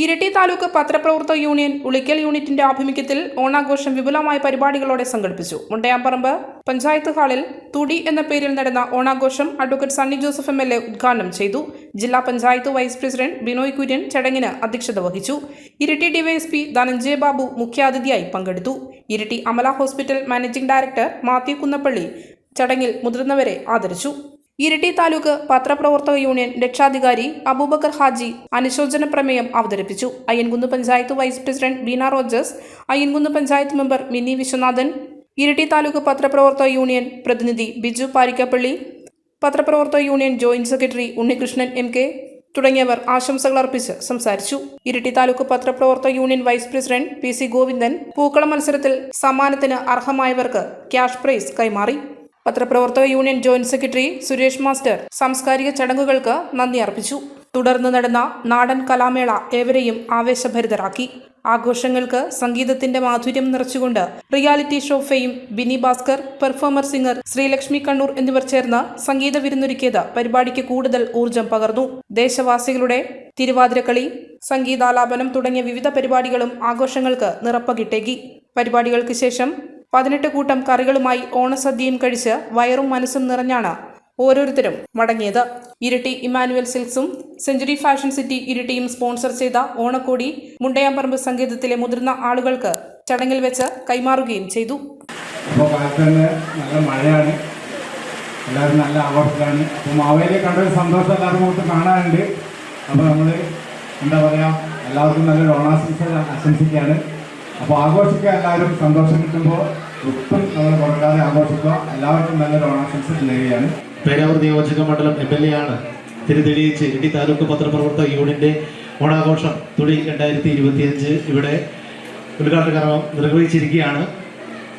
ഇരിട്ടി താലൂക്ക് പത്രപ്രവർത്തക യൂണിയൻ ഉളിക്കൽ യൂണിറ്റിന്റെ ആഭിമുഖ്യത്തിൽ ഓണാഘോഷം വിപുലമായ പരിപാടികളോടെ സംഘടിപ്പിച്ചു. മുണ്ടയാമ്പറമ്പ് പഞ്ചായത്ത് ഹാളിൽ തുടി എന്ന പേരിൽ നടന്ന ഓണാഘോഷം advocate Sunny Joseph M L A ഉദ്ഘാടനം ചെയ്തു. ജില്ലാ പഞ്ചായത്ത് വൈസ് പ്രസിഡന്റ് ബിനോയ് കുര്യൻ ചടങ്ങിന് അധ്യക്ഷത വഹിച്ചു. ഇരട്ടി ഡിവൈഎസ്പി ധനഞ്ജയ ബാബു മുഖ്യാതിഥിയായി പങ്കെടുത്തു. Iritty Amala hospital managing director Mathew Kunnappally ചടങ്ങിൽ മുതിർന്നവരെ ആദരിച്ചു. ഇരിട്ടി താലൂക്ക് പത്രപ്രവർത്തക യൂണിയൻ രക്ഷാധികാരി അബൂബക്കർ ഹാജി അനുശോചന പ്രമേയം അവതരിപ്പിച്ചു. Ayyankunnu panchayat vice president Beena Rogers Ayyankunnu panchayat member Mini Viswanathan Iritty taluk പത്രപ്രവർത്തക യൂണിയൻ പ്രതിനിധി ബിജു പാരിക്കപ്പള്ളി പത്രപ്രവർത്തക union joint secretary Unnikrishnan M K തുടങ്ങിയവർ ആശംസകൾ അർപ്പിച്ച് സംസാരിച്ചു. ഇരിട്ടി താലൂക്ക് പത്രപ്രവർത്തക union vice president P C Govindan പൂക്കള മത്സരത്തിൽ സമ്മാനത്തിന് അർഹമായവർക്ക് ക്യാഷ് പ്രൈസ് കൈമാറി. പത്രപ്രവർത്തക union joint secretary Suresh master സാംസ്കാരിക ചടങ്ങുകൾക്ക് നന്ദി അർപ്പിച്ചു. തുടർന്ന് നടന്ന നാടൻ കലാമേള ഏവരെയും ആവേശഭരിതരാക്കി. ആഘോഷങ്ങൾക്ക് സംഗീതത്തിന്റെ മാധുര്യം നിറച്ചുകൊണ്ട് reality show fame Bini Bhaskar performer singer Sreelakshmi Kannur എന്നിവർ ചേർന്ന് സംഗീത വിരുന്നൊരുക്കിയത് പരിപാടിക്ക് കൂടുതൽ ഊർജം പകർന്നു. ദേശവാസികളുടെ തിരുവാതിരക്കളി സംഗീതാലാപനം തുടങ്ങിയ വിവിധ പരിപാടികളും ആഘോഷങ്ങൾക്ക് നിറപ്പകിട്ടേകി. പരിപാടികൾക്ക് ശേഷം പതിനെട്ട് കൂട്ടം കറികളുമായി ഓണസദ്യയും കഴിച്ച് വയറും മനസ്സും നിറഞ്ഞാണ് ഓരോരുത്തരും മടങ്ങിയത്. ഇരട്ടി ഇമാനുവൽ സിൽക്സും സെഞ്ചുറി ഫാഷൻ സിറ്റി ഇരിട്ടിയും സ്പോൺസർ ചെയ്ത ഓണക്കോടി മുണ്ടയാമ്പറമ്പ് സംഗീതത്തിലെ മുതിർന്ന ആളുകൾക്ക് ചടങ്ങിൽ വെച്ച് കൈമാറുകയും ചെയ്തു. നല്ല മഴയാണ്. എല്ലാവരും നല്ല ആഘോഷത്തിലാണ് അപ്പോൾ മാവേലിയെ കണ്ടൊരു സന്തോഷം എല്ലാവരും നമുക്ക് കാണാനുണ്ട്. അപ്പോൾ നമ്മൾ എന്താ പറയുക എല്ലാവർക്കും നല്ലൊരു ഓണാശംസ ആശംസിക്കുകയാണ്. അപ്പോൾ ആഘോഷിക്കുക എല്ലാവരും സന്തോഷം കിട്ടുമ്പോൾ ഒട്ടും നമ്മൾ കുറക്കാതെ ആഘോഷിക്കുക. എല്ലാവർക്കും നല്ലൊരു ഓണാശംസ നേരുകയാണ് പേരാവൂർ നിയോജക മണ്ഡലം എം എൽ എ ആണ്. തിരുതെളിയിച്ച് ഇടി താലൂക്ക് പത്രപ്രവർത്തക യൂണിയന്റെ ഓണാഘോഷം തുടി രണ്ടായിരത്തി ഇരുപത്തിയഞ്ച് ഇവിടെ ഉദ്ഘാടന കർമ്മം നിർവഹിച്ചിരിക്കുകയാണ്.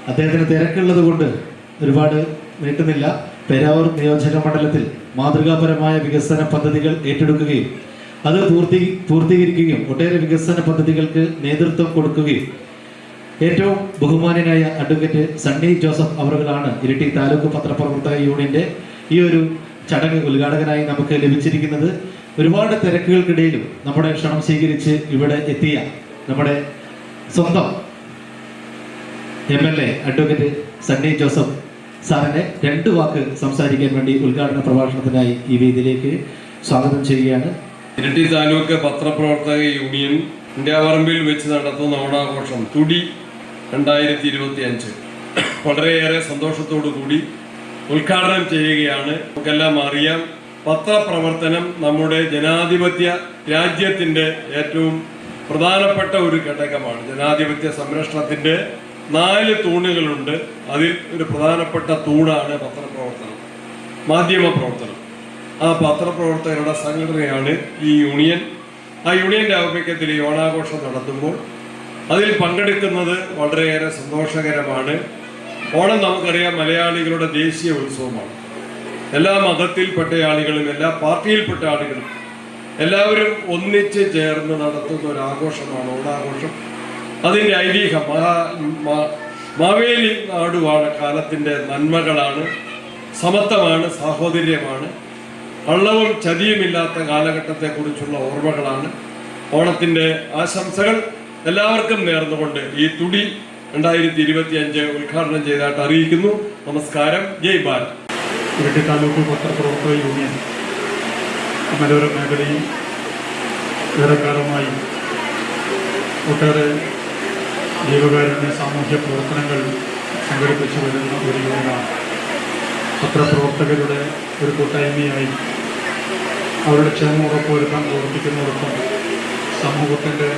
അദ്ദേഹത്തിന് തിരക്കുള്ളത് കൊണ്ട് ഒരുപാട് നീട്ടുന്നില്ല. പേരാവൂർ നിയോജക മണ്ഡലത്തിൽ മാതൃകാപരമായ വികസന പദ്ധതികൾ ഏറ്റെടുക്കുകയും അത് പൂർത്തി പൂർത്തീകരിക്കുകയും ഒട്ടേറെ വികസന പദ്ധതികൾക്ക് നേതൃത്വം കൊടുക്കുകയും ഏറ്റവും ബഹുമാനനായ അഡ്വക്കേറ്റ് സണ്ണി ജോസഫ് അവറുകളാണ് ഇരിട്ടി താലൂക്ക് പത്രപ്രവർത്തക യൂണിയന്റെ ഈ ഒരു ചടങ്ങ് ഉദ്ഘാടകനായി നമുക്ക് ലഭിച്ചിരിക്കുന്നത്. ഒരുപാട് തിരക്കുകൾക്കിടയിലും നമ്മുടെ ക്ഷണം സ്വീകരിച്ച് ഇവിടെ എത്തിയ നമ്മുടെ സ്വന്തം M L A advocate Sunny Joseph സാറിനെ രണ്ട് വാക്ക് സംസാരിക്കാൻ വേണ്ടി ഉദ്ഘാടന പ്രഭാഷണത്തിനായി ഈ വേദിയിലേക്ക് സ്വാഗതം ചെയ്യുകയാണ്. ഇരട്ടി താലൂക്ക് പത്രപ്രവർത്തക യൂണിയൻ ഇന്ത്യാപറമ്പിൽ വെച്ച് നടത്തുന്ന ഓണാഘോഷം തുടി രണ്ടായിരത്തി ഇരുപത്തി അഞ്ച് വളരെയേറെ സന്തോഷത്തോടു കൂടി ഉദ്ഘാടനം ചെയ്യുകയാണ്. നമുക്കെല്ലാം അറിയാം പത്രപ്രവർത്തനം നമ്മുടെ ജനാധിപത്യ രാജ്യത്തിന്റെ ഏറ്റവും പ്രധാനപ്പെട്ട ഒരു ഘടകമാണ്. ജനാധിപത്യ സംരക്ഷണത്തിന്റെ നാല് തൂണുകളുണ്ട്. അതിൽ ഒരു പ്രധാനപ്പെട്ട തൂണാണ് പത്രപ്രവർത്തനം മാധ്യമ പ്രവർത്തനം ആ പത്രപ്രവർത്തകരുടെ സംഘടനയാണ് ഈ യൂണിയൻ. ആ യൂണിയന്റെ ആഭിമുഖ്യത്തിൽ ഈ ഓണാഘോഷം നടത്തുമ്പോൾ അതിൽ പങ്കെടുക്കുന്നത് വളരെയേറെ സന്തോഷകരമാണ്. ഓണം നമുക്കറിയാം മലയാളികളുടെ ദേശീയ ഉത്സവമാണ്. എല്ലാ മതത്തിൽപ്പെട്ട ആളുകളും എല്ലാ പാർട്ടിയിൽപ്പെട്ട ആളുകളും എല്ലാവരും ഒന്നിച്ച് ചേർന്ന് നടത്തുന്ന ഒരു ആഘോഷമാണ് ഓണാഘോഷം. അതിന്റെ ഐതിഹ്യം മഹാ മാവേലി നാടുവാണ് കാലത്തിന്റെ നന്മകളാണ് സമത്വമാണ് സാഹോദര്യമാണ് കള്ളവും ചതിയുമില്ലാത്ത കാലഘട്ടത്തെക്കുറിച്ചുള്ള ഓർമ്മകളാണ്. ഓണത്തിന്റെ ആശംസകൾ. എല്ലാവർക്കും നേർന്നുകൊണ്ട് ഈ തുടി രണ്ടായിരത്തി ഇരുപത്തി അഞ്ച് ഉദ്ഘാടനം ചെയ്തതായിട്ട് അറിയിക്കുന്നു. നമസ്കാരം. ജയ് ഭാരത് ഇരട്ടി താലൂക്ക് പത്രപ്രവർത്തക യൂണിയൻ മലയോര മേഖലയിൽ ഏറെക്കാലമായി ഒട്ടേറെ ജീവകാരുണ്യ സാമൂഹ്യ പ്രവർത്തനങ്ങൾ സംഘടിപ്പിച്ചു വരുന്ന ഒരു യൂണിയനാണ്. പത്രപ്രവർത്തകരുടെ ഒരു കൂട്ടായ്മയായി അവരുടെ ക്ഷേമം ഉറപ്പുവരുത്താൻ പ്രവർത്തിക്കുന്നതോടൊപ്പം സമൂഹത്തിന്റെ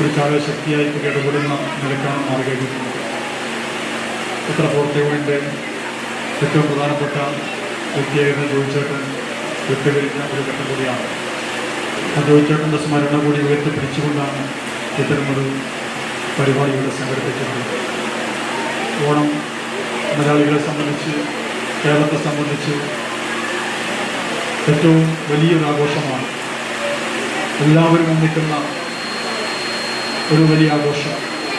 ഒരു ശക്തിയായി ഇടപെടുന്ന നിലക്കാണ് മാറിക്കഴിഞ്ഞിട്ടുള്ളത് പത്രപ്രവർത്തക യൂണിയന്റെ ഏറ്റവും പ്രധാനപ്പെട്ട വ്യക്തിയായിരുന്ന ജോയിച്ചേട്ടൻ വിട്ടുകഴിഞ്ഞ ഒരു ഘട്ടം കൂടിയാണ്. ആ ജോയിച്ചേട്ടന്റെ സ്മരണ കൂടി ഉയർത്തിപ്പിടിച്ചുകൊണ്ടാണ് ഇത്തരമൊരു പരിപാടി ഇവിടെ സംഘടിപ്പിച്ചിട്ടുള്ളത് ഓണം മലയാളികളെ സംബന്ധിച്ച് കേരളത്തെ സംബന്ധിച്ച് ഏറ്റവും വലിയൊരു ആഘോഷമാണ്. എല്ലാവരും ഒന്നിക്കുന്ന ഒരു വലിയ ആഘോഷം.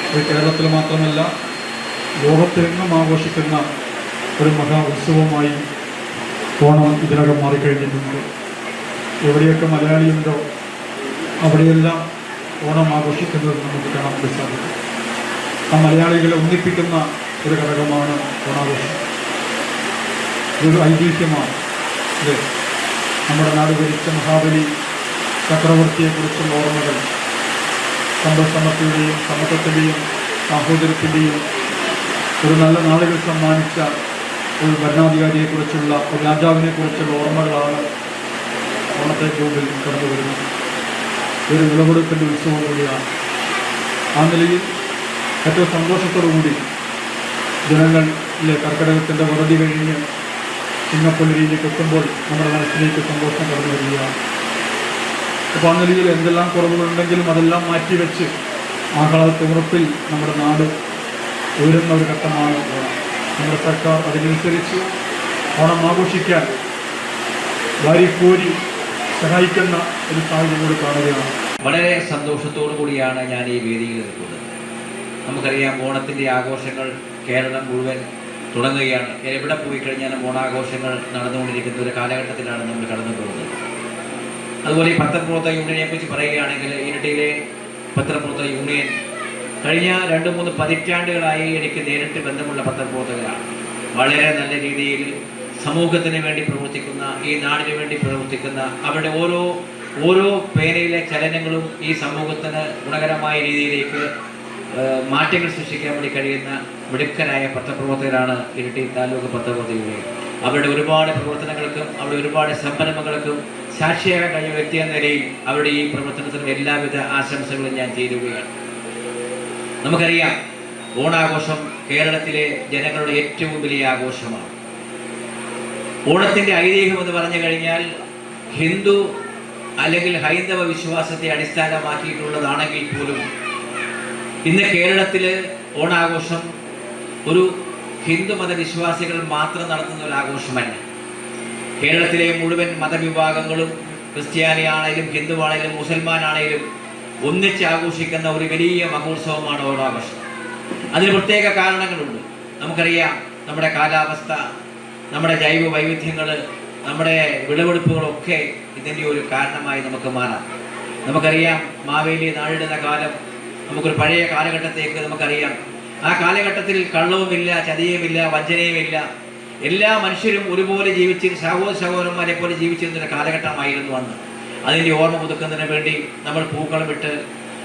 ഇത് കേരളത്തിൽ മാത്രമല്ല ലോകത്തെങ്ങും ആഘോഷിക്കുന്ന ഒരു മഹാ ഉത്സവമായി ഓണം ഇതിനകം മാറിക്കഴിഞ്ഞിട്ടുണ്ട്. എവിടെയൊക്കെ മലയാളിയുണ്ടോ അവിടെയെല്ലാം ഓണം ആഘോഷിക്കുന്നത് നമുക്ക് കാണാൻ വേണ്ടി സാധിക്കും. ആ മലയാളികളെ ഒന്നിപ്പിക്കുന്ന ഒരു ഘടകമാണ് ഓണാഘോഷം. ഇതൊരു ഐതിഹ്യമാണ്. ഇത് നമ്മുടെ നാട് ഭരിച്ച മഹാബലി ചക്രവർത്തിയെക്കുറിച്ചുള്ള ഓർമ്മകൾ സമ്പൽസമൃദ്ധിയുടെയും സമത്വത്തിന്റെയും സാഹോദര്യത്തിന്റെയും ഒരു നല്ല നാളുകൾ സമ്മാനിച്ച ഒരു ഭരണാധികാരിയെക്കുറിച്ചുള്ള ഒരു രാജാവിനെക്കുറിച്ചുള്ള ഓർമ്മകളാണ് ഓണത്തെ മുമ്പിൽ കടന്നു വരുന്നത്. ഒരു വിളവെടുപ്പിന്റെ ഉത്സവം കൂടിയാണ്. ആ നിലയിൽ ഏറ്റവും സന്തോഷത്തോടുകൂടി ജനങ്ങളിലെ കർക്കിടകത്തിന്റെ വറുതി കഴിഞ്ഞ് ചിങ്ങപ്പുലരിയിലേക്ക് എത്തുമ്പോൾ നമ്മുടെ മനസ്സിലേക്ക് സന്തോഷം കടന്നു വരികയാണ്. നിലയിൽ എന്തെല്ലാം കുറവുകളുണ്ടെങ്കിലും അതെല്ലാം മാറ്റിവെച്ച് ആഹ്ലാദത്തിമുറപ്പിൽ നമ്മുടെ നാട് ഉയരുന്ന ഒരു ഘട്ടമാണ്. നമ്മുടെ സർക്കാർ അതിനനുസരിച്ച് ഓണം ആഘോഷിക്കാൻ വാരിക്കോരി സഹായിക്കുന്ന ഒരു സാഹചര്യം കൂടി കാണുകയാണ്. വളരെ സന്തോഷത്തോടു കൂടിയാണ് ഞാൻ ഈ വേദിയിൽ നിൽക്കുന്നത്. നമുക്കറിയാം ഓണത്തിന്റെ ആഘോഷങ്ങൾ കേരളം മുഴുവൻ തുടങ്ങുകയാണ്. എവിടെ പോയി കഴിഞ്ഞാലും ഓണാഘോഷങ്ങൾ നടന്നുകൊണ്ടിരിക്കുന്ന ഒരു കാലഘട്ടത്തിലാണ് നമ്മൾ കടന്നു പോകുന്നത് അതുപോലെ ഈ പത്രപ്രവർത്തക യൂണിയനെ കുറിച്ച് പറയുകയാണെങ്കിൽ ഇരട്ടിയിലെ പത്രപ്രവർത്തക യൂണിയൻ കഴിഞ്ഞ രണ്ട് മൂന്ന് പതിറ്റാണ്ടുകളായി എനിക്ക് നേരിട്ട് ബന്ധമുള്ള പത്രപ്രവർത്തകരാണ്. വളരെ നല്ല രീതിയിൽ സമൂഹത്തിന് വേണ്ടി പ്രവർത്തിക്കുന്ന ഈ നാടിന് വേണ്ടി പ്രവർത്തിക്കുന്ന അവരുടെ ഓരോ ഓരോ പേനയിലെ ചലനങ്ങളും ഈ സമൂഹത്തിന് ഗുണകരമായ രീതിയിലേക്ക് മാറ്റങ്ങൾ സൃഷ്ടിക്കാൻ വേണ്ടി കഴിയുന്ന മിടുക്കരായ പത്രപ്രവർത്തകരാണ് ഇരട്ടി താലൂക്ക് പത്രപ്രവർത്തകരുടെ അവരുടെ ഒരുപാട് പ്രവർത്തനങ്ങൾക്കും അവരുടെ ഒരുപാട് സംരംഭങ്ങൾക്കും സാക്ഷിയാകാൻ കഴിഞ്ഞ വ്യക്തി എന്ന നിലയിൽ അവരുടെ ഈ പ്രവർത്തനത്തിന് എല്ലാവിധ ആശംസകളും ഞാൻ ചേരുകയാണ് നമുക്കറിയാം ഓണാഘോഷം കേരളത്തിലെ ജനങ്ങളുടെ ഏറ്റവും വലിയ ആഘോഷമാണ്. ഓണത്തിന്റെ ഐതിഹ്യം എന്ന് പറഞ്ഞു കഴിഞ്ഞാൽ ഹിന്ദു അല്ലെങ്കിൽ ഹൈന്ദവ വിശ്വാസത്തെ അടിസ്ഥാനമാക്കിയിട്ടുള്ളതാണെങ്കിൽ പോലും ഇന്ന് കേരളത്തിൽ ഓണാഘോഷം ഒരു ഹിന്ദു മതവിശ്വാസികൾ മാത്രം നടത്തുന്ന ഒരു ആഘോഷമല്ല. കേരളത്തിലെ മുഴുവൻ മതവിഭാഗങ്ങളും ക്രിസ്ത്യാനിയാണേലും ഹിന്ദുവാണേലും മുസൽമാനാണേലും ഒന്നിച്ച് ആഘോഷിക്കുന്ന ഒരു വലിയ മഹോത്സവമാണ് ഓണാഘോഷം. അതിന് പ്രത്യേക കാരണങ്ങളുണ്ട്. നമുക്കറിയാം നമ്മുടെ കാലാവസ്ഥ നമ്മുടെ ജൈവ വൈവിധ്യങ്ങൾ നമ്മുടെ വിളവെടുപ്പുകളൊക്കെ ഇതിന്റെ ഒരു കാരണമായി നമുക്ക് മാറാം. നമുക്കറിയാം മാവേലി നാഴിടുന്ന കാലം നമുക്കൊരു പഴയ കാലഘട്ടത്തേക്ക് നമുക്കറിയാം. ആ കാലഘട്ടത്തിൽ കള്ളവുമില്ല ചതിയുമില്ല വഞ്ചനയുമില്ല. എല്ലാ മനുഷ്യരും ഒരുപോലെ ജീവിച്ച് സഹോദര സഹോദരന്മാരെ പോലെ ജീവിച്ചിരുന്ന കാലഘട്ടമായിരുന്നു അന്ന്. അതിന്റെ ഓർമ്മ പുതുക്കുന്നതിന് വേണ്ടി നമ്മൾ പൂക്കളം ഇട്ട്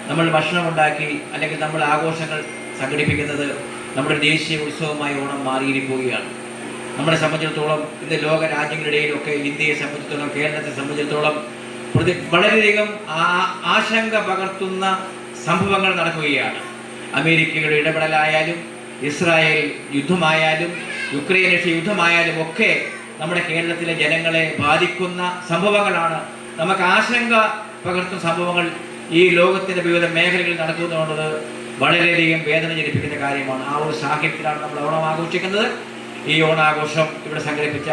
നമ്മൾ ഭക്ഷണം ഉണ്ടാക്കി അല്ലെങ്കിൽ നമ്മൾ ആഘോഷങ്ങൾ സംഘടിപ്പിക്കുന്നത് നമ്മുടെ ദേശീയ ഉത്സവമായി ഓണം മാറിയിരിക്കുകയാണ്. നമ്മളെ സംബന്ധിച്ചിടത്തോളം ഇന്ന് ലോക രാജ്യങ്ങളിടയിലൊക്കെ ഇന്ത്യയെ സംബന്ധിച്ചിടത്തോളം കേരളത്തെ സംബന്ധിച്ചിടത്തോളം പ്രതി വളരെയധികം ആശങ്ക പകർത്തുന്ന സംഭവങ്ങൾ നടക്കുകയാണ്. അമേരിക്കയുടെ ഇടപെടലായാലും ഇസ്രായേൽ യുദ്ധമായാലും യുക്രൈൻ യുദ്ധമായാലും ഒക്കെ നമ്മുടെ കേരളത്തിലെ ജനങ്ങളെ ബാധിക്കുന്ന സംഭവങ്ങളാണ്. നമുക്ക് ആശങ്ക പകർത്തുന്ന സംഭവങ്ങൾ ഈ ലോകത്തിന്റെ വിവിധ മേഖലകളിൽ നടക്കുന്നുള്ളത് വളരെയധികം വേദന ജനിപ്പിക്കുന്ന കാര്യമാണ്. ആ ഒരു സാഹചര്യത്തിലാണ് നമ്മൾ ഓണം ആഘോഷിക്കുന്നത്. ഈ ഓണാഘോഷം ഇവിടെ സംഘടിപ്പിച്ച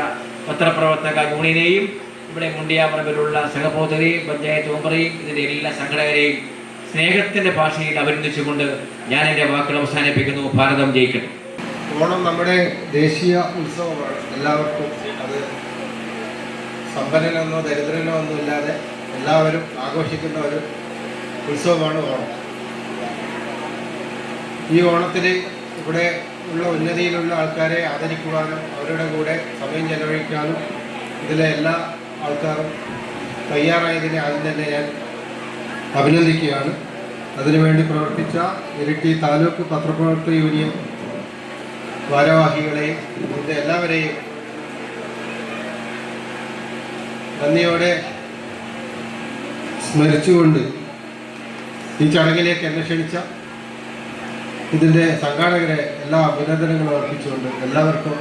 പത്രപ്രവർത്തക യൂണിയനെയും ഇവിടെ മുണ്ടിയാമ്പറമ്പിലുള്ള സഹപ്രവർത്തകരെയും പഞ്ചായത്ത് മെമ്പറേയും ഇതിന്റെ എല്ലാ സംഘടകരെയും സ്നേഹത്തിന്റെ ഭാഷയിൽ അഭിനന്ദിച്ചുകൊണ്ട് ഞാൻ എന്റെ വാക്കുകൾ അവസാനിപ്പിക്കുന്നു. ഭാരതം ജയിക്കട്ടെ. ഓണം നമ്മുടെ ദേശീയ ഉത്സവമാണ്. എല്ലാവർക്കും അത് സമ്പന്നനെന്നോ ദരിദ്രനോ ഒന്നും ഇല്ലാതെ എല്ലാവരും ആഘോഷിക്കുന്ന ഒരു ഉത്സവമാണ് ഓണം. ഈ ഓണത്തിൽ ഇവിടെ ഉള്ള ഉന്നതിയിലുള്ള ആൾക്കാരെ ആദരിക്കുവാനും അവരുടെ കൂടെ സമയം ചെലവഴിക്കാനും ഇതിലെ എല്ലാ ആൾക്കാരും തയ്യാറായതിനെ ആദ്യം തന്നെ ഞാൻ അഭിനന്ദിക്കുകയാണ്. അതിനുവേണ്ടി പ്രവർത്തിച്ച ഇരിട്ടി താലൂക്ക് പത്രപ്രവർത്തക യൂണിയൻ ഭാരവാഹികളെയും ഇവിടുത്തെ എല്ലാവരെയും നന്ദിയോടെ സ്മരിച്ചുകൊണ്ട് ഈ ചടങ്ങിലേക്ക് എന്നെ ക്ഷണിച്ച ഇതിന്റെ സംഘാടകരെ എല്ലാ അഭിനന്ദനങ്ങളും അർപ്പിച്ചുകൊണ്ട് എല്ലാവർക്കും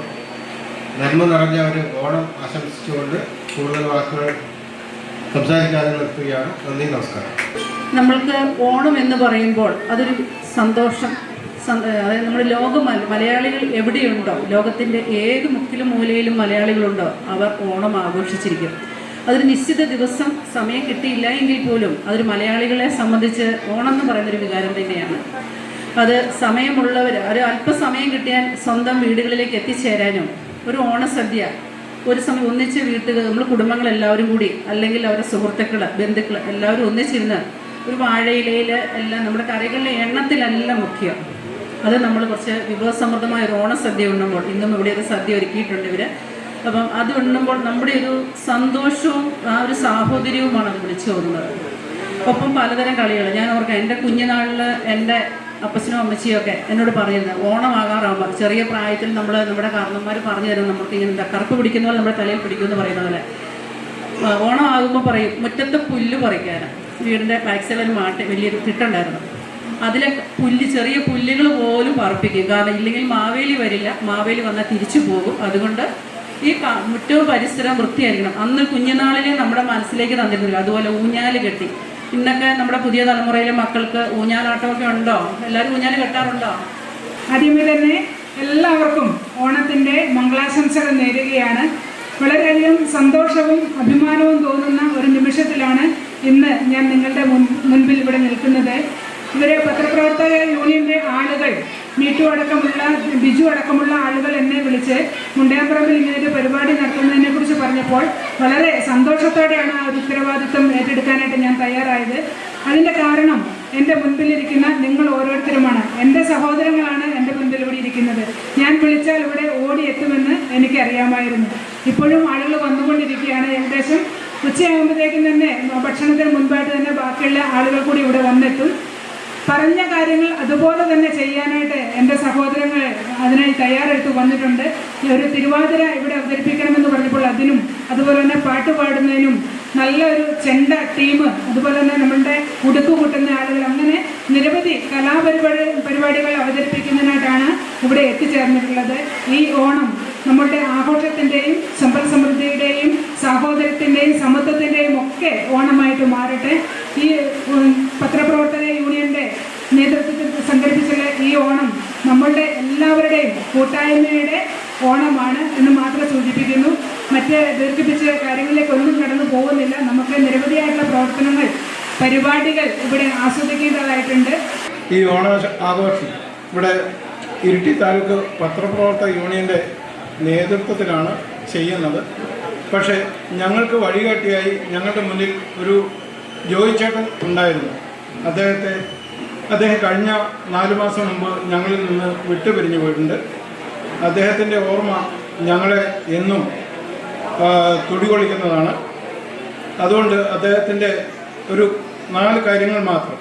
നന്മ നിറഞ്ഞ ഒരു ഓണം ആശംസിച്ചുകൊണ്ട് കൂടുതൽ വാക്കുകൾ സംസാരിക്കാതെ നിർത്തുകയാണ് നന്ദി നമസ്കാരം. നമ്മൾക്ക് ഓണം എന്ന് പറയുമ്പോൾ അതൊരു സന്തോഷം. അതായത് നമ്മുടെ ലോകം മലയാളികൾ എവിടെയുണ്ടോ ലോകത്തിന്റെ ഏത് മുക്കിലും മൂലയിലും മലയാളികളുണ്ടോ അവർ ഓണം ആഘോഷിച്ചിരിക്കും. അതൊരു നിശ്ചിത ദിവസം സമയം കിട്ടിയില്ല എങ്കിൽ പോലും അതൊരു മലയാളികളെ സംബന്ധിച്ച് ഓണം എന്ന് പറയുന്നൊരു വികാരം തന്നെയാണ്. അത് സമയമുള്ളവർ ഒരു അല്പസമയം കിട്ടിയാൽ സ്വന്തം വീടുകളിലേക്ക് എത്തിച്ചേരാനും ഒരു ഓണസദ്യ ഒരു സമയം ഒന്നിച്ച് വീട്ടുകൾ നമ്മൾ കുടുംബങ്ങളെല്ലാവരും കൂടി അല്ലെങ്കിൽ അവരുടെ സുഹൃത്തുക്കൾ ബന്ധുക്കൾ എല്ലാവരും ഒന്നിച്ചിരുന്ന് ഒരു വാഴയിലയിൽ എല്ലാം നമ്മുടെ കറികളുടെ എണ്ണത്തിലല്ല മുഖ്യം. അത് നമ്മൾ കുറച്ച് വിഭവസമൃദ്ധമായ ഒരു ഓണസദ്യ ഉണ്ണുമ്പോൾ ഇന്നും ഇവിടെ ഒരു സദ്യ ഒരുക്കിയിട്ടുണ്ട് ഇവർ അപ്പം അത് ഉണ്ണുമ്പോൾ നമ്മുടെ ഒരു സന്തോഷവും ആ ഒരു സാഹോദര്യവുമാണ് അത് വിളിച്ചു പോകുന്നത് ഒപ്പം പലതരം കളികൾ ഞാൻ ഓർക്കാം എന്റെ കുഞ്ഞുനാളിൽ എന്റെ അപ്പച്ചനും അമ്മച്ചിയും ഒക്കെ എന്നോട് പറയുന്നത് ഓണമാകാറാകുമ്പോൾ ചെറിയ പ്രായത്തിൽ നമ്മൾ നമ്മുടെ കാരണന്മാർ പറഞ്ഞു തരും നമുക്ക് ഇങ്ങനെ എന്താ കറുപ്പ് പിടിക്കുന്ന പോലെ നമ്മുടെ തലയിൽ പിടിക്കുമെന്ന് പറയുന്ന പോലെ. ഓണമാകുമ്പോൾ പറയും മുറ്റത്തെ പുല്ല് പറിക്കാനാണ് വീടിന്റെ ഒരു മാട്ട് വലിയൊരു തിട്ടുണ്ടായിരുന്നു. അതിലെ പുല്ല് ചെറിയ പുല്ലുകൾ പോലും പറപ്പിക്കും. കാരണം ഇല്ലെങ്കിൽ മാവേലി വരില്ല. മാവേലി വന്നാൽ തിരിച്ചു പോകും. അതുകൊണ്ട് ഈ മുറ്റവും പരിസരം വൃത്തിയായിരിക്കണം. അന്ന് കുഞ്ഞുനാളിലെ നമ്മുടെ മനസ്സിലേക്ക് തന്നിരുന്നില്ല. അതുപോലെ ഊഞ്ഞാൽ കെട്ടി. ഇന്നൊക്കെ നമ്മുടെ പുതിയ തലമുറയിലെ മക്കൾക്ക് ഊഞ്ഞാലാട്ടമൊക്കെ ഉണ്ടോ? എല്ലാവരും ഊഞ്ഞാൽ കെട്ടാറുണ്ടോ? ആദ്യമേ തന്നെ എല്ലാവർക്കും ഓണത്തിന്റെ മംഗളാശംസകൾ നേരുകയാണ്. വളരെയധികം സന്തോഷവും അഭിമാനവും തോന്നുന്ന ഒരു നിമിഷത്തിലാണ് ഇന്ന് ഞാൻ നിങ്ങളുടെ മുൻ മുൻപിൽ ഇവിടെ നിൽക്കുന്നത്. ഇവരെ പത്രപ്രവർത്തക യൂണിയന്റെ ആളുകൾ മീറ്റു അടക്കമുള്ള ബിജു അടക്കമുള്ള ആളുകൾ എന്നെ വിളിച്ച് മുണ്ടയാമ്പറമ്പിൽ ഇങ്ങനെ ഒരു പരിപാടി നടത്തുന്നതിനെ കുറിച്ച് പറഞ്ഞപ്പോൾ വളരെ സന്തോഷത്തോടെയാണ് ആ ഒരു ഉത്തരവാദിത്വം ഏറ്റെടുക്കാനായിട്ട് ഞാൻ തയ്യാറായത്. അതിന്റെ കാരണം എന്റെ മുൻപിലിരിക്കുന്ന നിങ്ങൾ ഓരോരുത്തരുമാണ്. എന്റെ സഹോദരങ്ങളാണ് എന്റെ മുൻപിൽ ഇവിടെ ഇരിക്കുന്നത്. ഞാൻ വിളിച്ചാൽ ഇവിടെ ഓടി എത്തുമെന്ന് എനിക്കറിയാമായിരുന്നു. ഇപ്പോഴും ആളുകൾ വന്നുകൊണ്ടിരിക്കുകയാണ്. ഏകദേശം ഉച്ചയാകുമ്പോഴത്തേക്കും തന്നെ ഭക്ഷണത്തിന് മുൻപായിട്ട് തന്നെ ബാക്കിയുള്ള ആളുകൾ കൂടി ഇവിടെ വന്നെത്തും. പറഞ്ഞ കാര്യങ്ങൾ അതുപോലെ തന്നെ ചെയ്യാനായിട്ട് എന്റെ സഹോദരങ്ങൾ അതിനായി തയ്യാറെടുത്ത് വന്നിട്ടുണ്ട്. ഒരു തിരുവാതിര ഇവിടെ അവതരിപ്പിക്കണമെന്ന് പറഞ്ഞപ്പോൾ അതിനും അതുപോലെ തന്നെ പാട്ട് പാടുന്നതിനും നല്ലൊരു ചെണ്ട ടീം അതുപോലെ തന്നെ നമ്മളുടെ ഉടുക്ക് കൂട്ടുന്ന ആളുകൾ അങ്ങനെ നിരവധി കലാപരിപാടി പരിപാടികൾ അവതരിപ്പിക്കുന്നതിനായിട്ടാണ് ഇവിടെ എത്തിച്ചേർന്നിട്ടുള്ളത്. ഈ ഓണം നമ്മുടെ ആഘോഷത്തിന്റെയും സമ്പൽ സമൃദ്ധിയുടെയും സാഹോദര്യത്തിന്റെയും സമത്വത്തിന്റെയും ഒക്കെ ഓണമായിട്ട് മാറട്ടെ. ഈ പത്രപ്രവർത്തക യൂണിയന്റെ നേതൃത്വത്തിൽ സംഘടിപ്പിച്ചുള്ള ഈ ഓണം നമ്മളുടെ എല്ലാവരുടെയും കൂട്ടായ്മയുടെ ഓണമാണ് എന്ന് മാത്രം സൂചിപ്പിക്കുന്നു. മറ്റ് ദീർഘിപ്പിച്ച കാര്യങ്ങളിലേക്ക് ഒന്നും കടന്നു പോകുന്നില്ല. നമുക്ക് നിരവധിയായിട്ടുള്ള പ്രവർത്തനങ്ങൾ പരിപാടികൾ ഇവിടെ ആസ്വദിക്കേണ്ടതായിട്ടുണ്ട്. ഈ ഓണ ആഘോഷം ഇവിടെ ഇരിട്ടി താലൂക്ക് പത്രപ്രവർത്തക യൂണിയന്റെ നേതൃത്വത്തിലാണ് ചെയ്യുന്നത്. പക്ഷേ ഞങ്ങൾക്ക് വഴികാട്ടിയായി ഞങ്ങളുടെ മുന്നിൽ ഒരു ജോയിച്ചേട്ടൻ ഉണ്ടായിരുന്നു. അദ്ദേഹത്തെ അദ്ദേഹം കഴിഞ്ഞ നാല് മാസം മുമ്പ് ഞങ്ങളിൽ നിന്ന് വിട്ടുപിരിഞ്ഞു പോയിട്ടുണ്ട്. അദ്ദേഹത്തിന്റെ ഓർമ്മ ഞങ്ങളെ എന്നും തുടികൊള്ളിക്കുന്നതാണ് അതുകൊണ്ട് അദ്ദേഹത്തിന്റെ ഒരു നാല് കാര്യങ്ങൾ മാത്രം.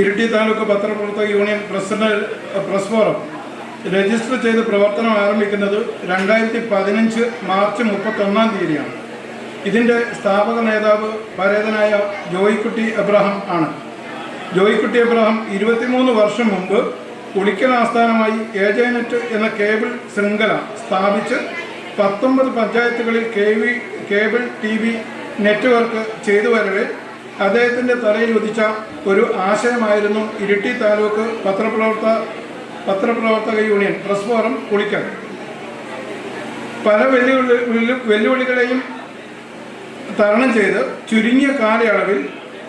ഇരിട്ടി താലൂക്ക് പത്രപ്രവർത്തക union president press forum register ചെയ്ത് പ്രവർത്തനം ആരംഭിക്കുന്നത് രണ്ടായിരത്തി പതിനഞ്ച് മാർച്ച് മുപ്പത്തൊന്നാം തീയതിയാണ്. ഇതിന്റെ സ്ഥാപക നേതാവ് പരേതനായ ജോയിക്കുട്ടി എബ്രഹാം ആണ്. ജോയിക്കുട്ടി എബ്രഹാം ഇരുപത്തിമൂന്ന് വർഷം മുമ്പ് ഉളിക്കൽ ആസ്ഥാനമായി ഏജനെറ്റ് എന്ന കേബിൾ ശൃംഖല സ്ഥാപിച്ച് പത്തൊമ്പത് പഞ്ചായത്തുകളിൽ K V cable T V network ചെയ്തു വരവെ. അദ്ദേഹത്തിന്റെ തലയിൽ ഉദിച്ച ഒരു ആശയമായിരുന്നു ഇരിട്ടി താലൂക്ക് പത്രപ്രവർത്ത പത്രപ്രവർത്തക യൂണിയൻ പ്രസ് ഫോറം കുളിക്കൽ പല വെല്ലുവിളി വെല്ലുവിളികളെയും തരണം ചെയ്ത് ചുരുങ്ങിയ കാലയളവിൽ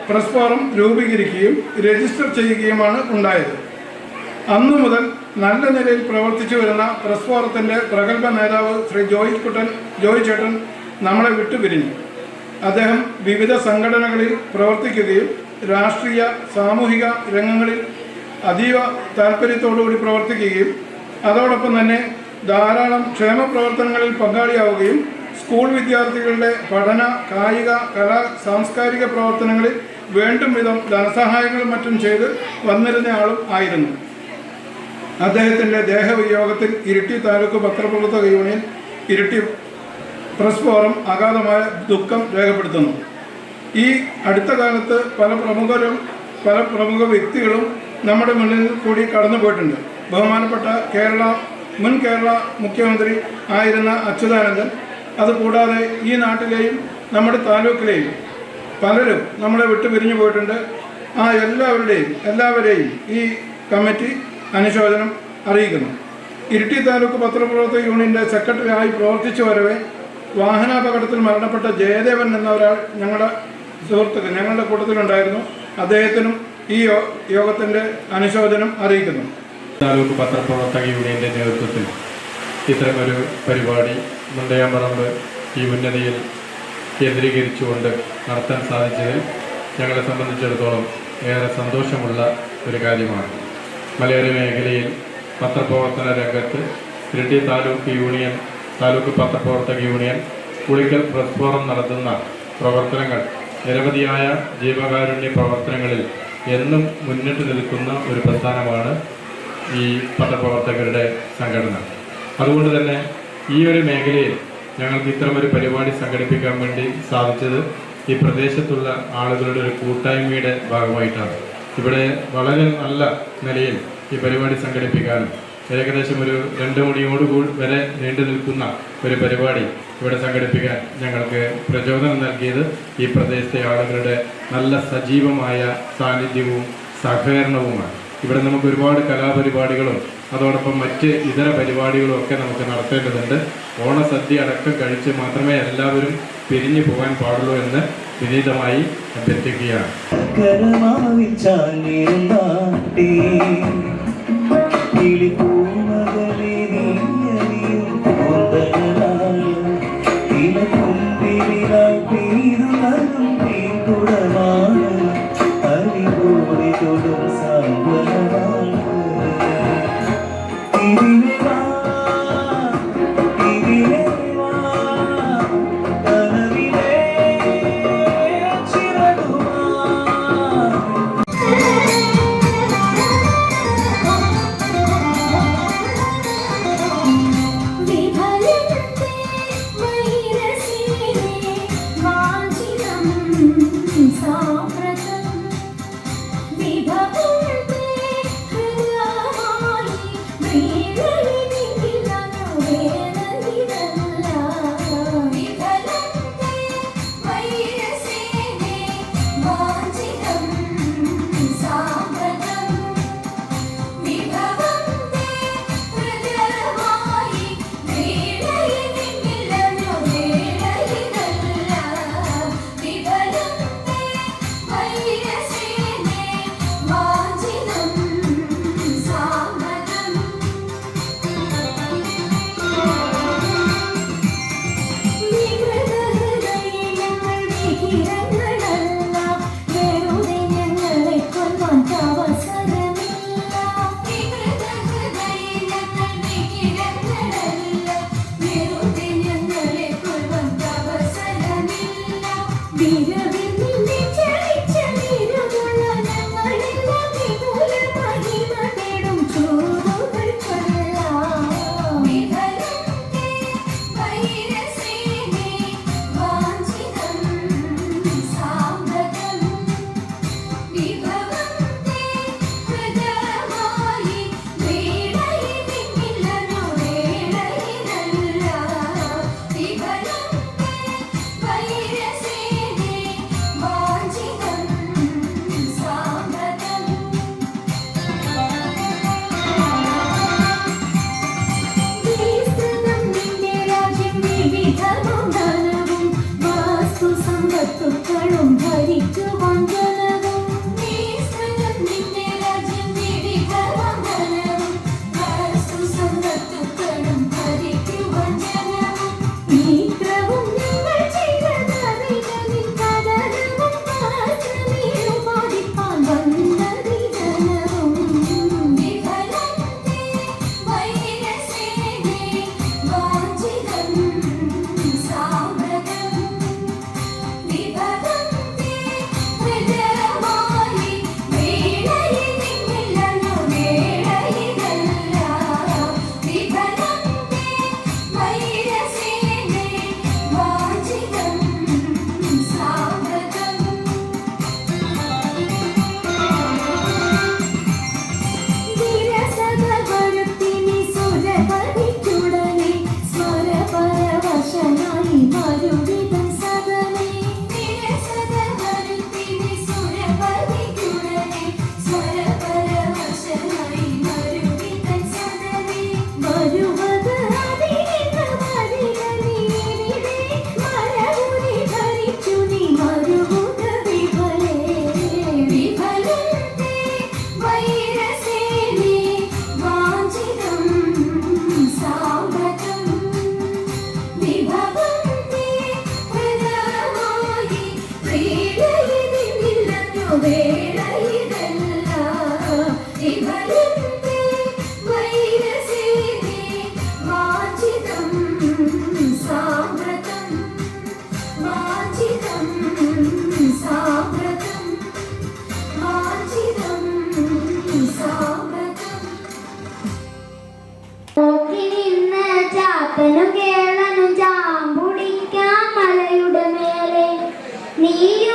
പ്രസ് ഫോറം രൂപീകരിക്കുകയും രജിസ്റ്റർ ചെയ്യുകയുമാണ് ഉണ്ടായത്. അന്നു മുതൽ നല്ല നിലയിൽ പ്രവർത്തിച്ചു വരുന്ന പ്രസ് ഫോറത്തിന്റെ പ്രഗത്ഭ നേതാവ് ശ്രീ ജോയ് കുട്ടൻ ജോയ് ചേട്ടൻ നമ്മളെ വിട്ടുപിരിഞ്ഞു. അദ്ദേഹം വിവിധ സംഘടനകളിൽ പ്രവർത്തിക്കുകയും രാഷ്ട്രീയ സാമൂഹിക രംഗങ്ങളിൽ അതീവ താല്പര്യത്തോടുകൂടി പ്രവർത്തിക്കുകയും അതോടൊപ്പം തന്നെ ധാരാളം ക്ഷേമ പ്രവർത്തനങ്ങളിൽ പങ്കാളിയാവുകയും സ്കൂൾ വിദ്യാർത്ഥികളുടെ പഠന കായിക കലാ സാംസ്കാരിക പ്രവർത്തനങ്ങളിൽ വേണ്ടും വിധം ധനസഹായങ്ങളും മറ്റും ചെയ്ത് വന്നിരുന്നയാളും ആയിരുന്നു. അദ്ദേഹത്തിന്റെ ദേഹവിയോഗത്തിൽ ഇരിട്ടി താലൂക്ക് പത്രപ്രവർത്തക യൂണിയൻ ഇരിട്ടി പ്രസ് ഫോറം അഗാധമായ ദുഃഖം രേഖപ്പെടുത്തുന്നു. ഈ അടുത്ത കാലത്ത് പല പ്രമുഖരും പല പ്രമുഖ വ്യക്തികളും നമ്മുടെ മുന്നിൽ കൂടി കടന്നു പോയിട്ടുണ്ട്. ബഹുമാനപ്പെട്ട കേരള മുൻ കേരള മുഖ്യമന്ത്രി ആയിരുന്ന അച്യുതാനന്ദൻ അതുകൂടാതെ ഈ നാട്ടിലെയും നമ്മുടെ താലൂക്കിലെയും പലരും നമ്മളെ വിട്ടു പിരിഞ്ഞു പോയിട്ടുണ്ട്. ആ എല്ലാവരുടെയും എല്ലാവരെയും ഈ കമ്മിറ്റി അനുശോചനം അറിയിക്കുന്നു. ഇരിട്ടി താലൂക്ക് പത്രപ്രവർത്തക യൂണിയന്റെ സെക്രട്ടറിയായി പ്രവർത്തിച്ചു വരവെ വാഹനാപകടത്തിൽ മരണപ്പെട്ട ജയദേവൻ എന്ന ഒരാൾ ഞങ്ങളുടെ സുഹൃത്തുക്കൾ ഞങ്ങളുടെ കൂട്ടത്തിലുണ്ടായിരുന്നു. അദ്ദേഹത്തിനും ഈ യോഗത്തിന്റെ അനുശോചനം അറിയിക്കുന്നു. താലൂക്ക് പത്രപ്രവർത്തക യൂണിയന്റെ നേതൃത്വത്തിൽ ഇത്തരമൊരു പരിപാടി മുണ്ടയാമ്പറമ്പ് ഈ ഉന്നതിയിൽ കേന്ദ്രീകരിച്ചുകൊണ്ട് നടത്താൻ സാധിച്ചതിൽ ഞങ്ങളെ സംബന്ധിച്ചിടത്തോളം ഏറെ സന്തോഷമുള്ള ഒരു കാര്യമാണ്. മലയോര മേഖലയിൽ പത്രപ്രവർത്തന രംഗത്ത് ഇരട്ടി താലൂക്ക് യൂണിയൻ താലൂക്ക് പത്രപ്രവർത്തക യൂണിയൻ കുളിക്കൽ പ്രസ് ഫോറം നടത്തുന്ന പ്രവർത്തനങ്ങൾ നിരവധിയായ ജീവകാരുണ്യ പ്രവർത്തനങ്ങളിൽ എന്നും മുന്നിട്ട് നിൽക്കുന്ന ഒരു പ്രസ്ഥാനമാണ് ഈ പത്രപ്രവർത്തകരുടെ സംഘടന. അതുകൊണ്ട് തന്നെ ഈ ഒരു മേഖലയിൽ ഞങ്ങൾക്ക് ഇത്തരമൊരു പരിപാടി സംഘടിപ്പിക്കാൻ വേണ്ടി സാധിച്ചത് ഈ പ്രദേശത്തുള്ള ആളുകളുടെ ഒരു കൂട്ടായ്മയുടെ ഭാഗമായിട്ടാണ്. ഇവിടെ വളരെ നല്ല നിലയിൽ ഈ പരിപാടി സംഘടിപ്പിക്കാനും ഏകദേശം ഒരു രണ്ട് മണിയോട് വരെ നീണ്ടു നിൽക്കുന്ന ഒരു പരിപാടി ഇവിടെ സംഘടിപ്പിക്കാൻ ഞങ്ങൾക്ക് പ്രചോദനം നൽകിയത് ഈ പ്രദേശത്തെ ആളുകളുടെ നല്ല സജീവമായ സാന്നിധ്യവും സഹകരണവുമാണ്. ഇവിടെ നമുക്ക് ഒരുപാട് കലാപരിപാടികളും അതോടൊപ്പം മറ്റ് ഇതര പരിപാടികളും ഒക്കെ നമുക്ക് നടത്തേണ്ടതുണ്ട്. ഓണസദ്യ അടക്കം കഴിച്ച് മാത്രമേ എല്ലാവരും പിരിഞ്ഞു പോകാൻ പാടുള്ളൂ എന്ന് വിനീതമായി അഭ്യർത്ഥിക്കുകയാണ്. കിളിപ്പൂമകളെ Hey, hey, hey. milho,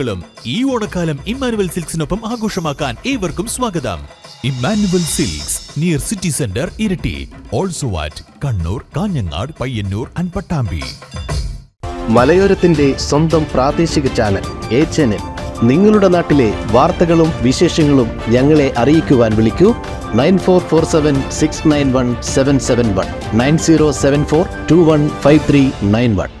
കളക്ഷനുകളും ഈ ഓണക്കാലം ഇമ്മാനുവൽ സിൽക്സിനൊപ്പം ആഘോഷമാക്കാൻ ഏവർക്കും സ്വാഗതം. Emmanuel silks near city centre Iritty. Also at Kannur Kanhangad Payyanur and Pattambi. മലയോരത്തിന്റെ സ്വന്തം പ്രാദേശിക ചാനൽ എ ചാനൽ നിങ്ങളുടെ നാട്ടിലെ വാർത്തകളും വിശേഷങ്ങളും ഞങ്ങളെ അറിയിക്കുവാൻ വിളിക്കൂ. Nine four four seven six nine one seven seven one. Nine zero seven four two one five three nine one.